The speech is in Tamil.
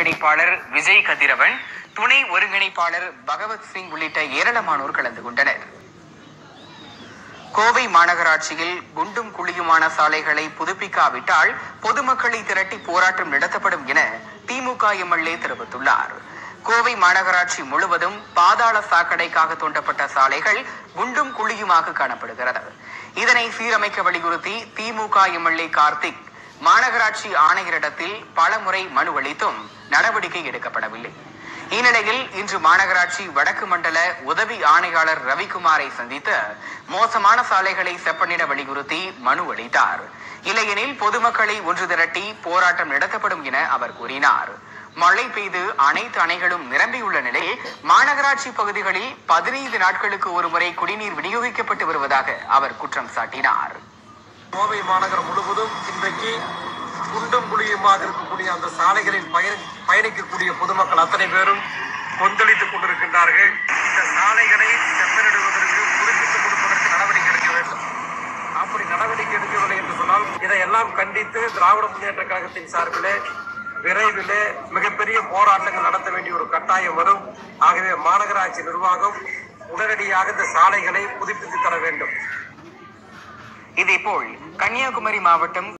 ஒருங்கிணைப்பாளர் விஜய் கதிரவன் துணை ஒருங்கிணைப்பாளர் பகவத் சிங் உள்ளிட்ட ஏராளமானோர் கலந்து கொண்டனர். கோவை மாநகராட்சியில் குண்டும் குழியுமான சாலைகளை புதுப்பிக்காவிட்டால் பொதுமக்களை திரட்டி போராட்டம் நடத்தப்படும் என திமுக எம்எல்ஏ தெரிவித்துள்ளார். கோவை மாநகராட்சி முழுவதும் பாதாள சாக்கடைக்காக தோண்டப்பட்ட சாலைகள் குண்டும் குழியுமாக காணப்படுகிறது. இதனை சீரமைக்க வலியுறுத்தி திமுக எம்எல்ஏ கார்த்திக் மாநகராட்சி ஆணையரிடத்தில் பலமுறை மனு அளித்தும் நடவடிக்கை எடுக்கப்படவில்லை. இந்நிலையில் இன்று மாநகராட்சி வடக்கு மண்டல உதவி ஆணையாளர் ரவிக்குமாரை சந்தித்து மோசமான சாலைகளை செப்பனிட வலியுறுத்தி மனு அளித்தார் இல்லையெனில் பொதுமக்களை ஒன்று திரட்டி போராட்டம் நடத்தப்படும் என அவர் கூறினார் மழை பெய்து அனைத்து அணைகளும் நிரம்பியுள்ள நிலையில் மாநகராட்சி பகுதிகளில் பதினைந்து நாட்களுக்கு ஒருமுறை குடிநீர் விநியோகிக்கப்பட்டு வருவதாக அவர் குற்றம் சாட்டினார் கோவை மாநகரம் முழுவதும் இன்றைக்கு குண்டும் குழியுமாக இருக்கக்கூடிய அந்த சாலைகளில் பயணி பயணிக்கக்கூடிய பொதுமக்கள் அத்தனை பேரும் கொந்தளித்துக் கொண்டிருக்கின்றார்கள். இந்த சாலைகளை செப்பனிடுவதற்கு புதுப்பித்து கொடுப்பதற்கு நடவடிக்கை எடுக்க வேண்டும். அப்படி நடவடிக்கை எடுக்கவில்லை என்று சொன்னால் இதையெல்லாம் கண்டித்து திராவிட முன்னேற்ற கழகத்தின் சார்பிலே விரைவிலே மிகப்பெரிய போராட்டங்கள் நடத்த வேண்டிய ஒரு கட்டாயம் வரும். ஆகவே மாநகராட்சி நிர்வாகம் உடனடியாக இந்த சாலைகளை புதுப்பித்து தர வேண்டும். இதேபோல் கன்னியாகுமரி மாவட்டம்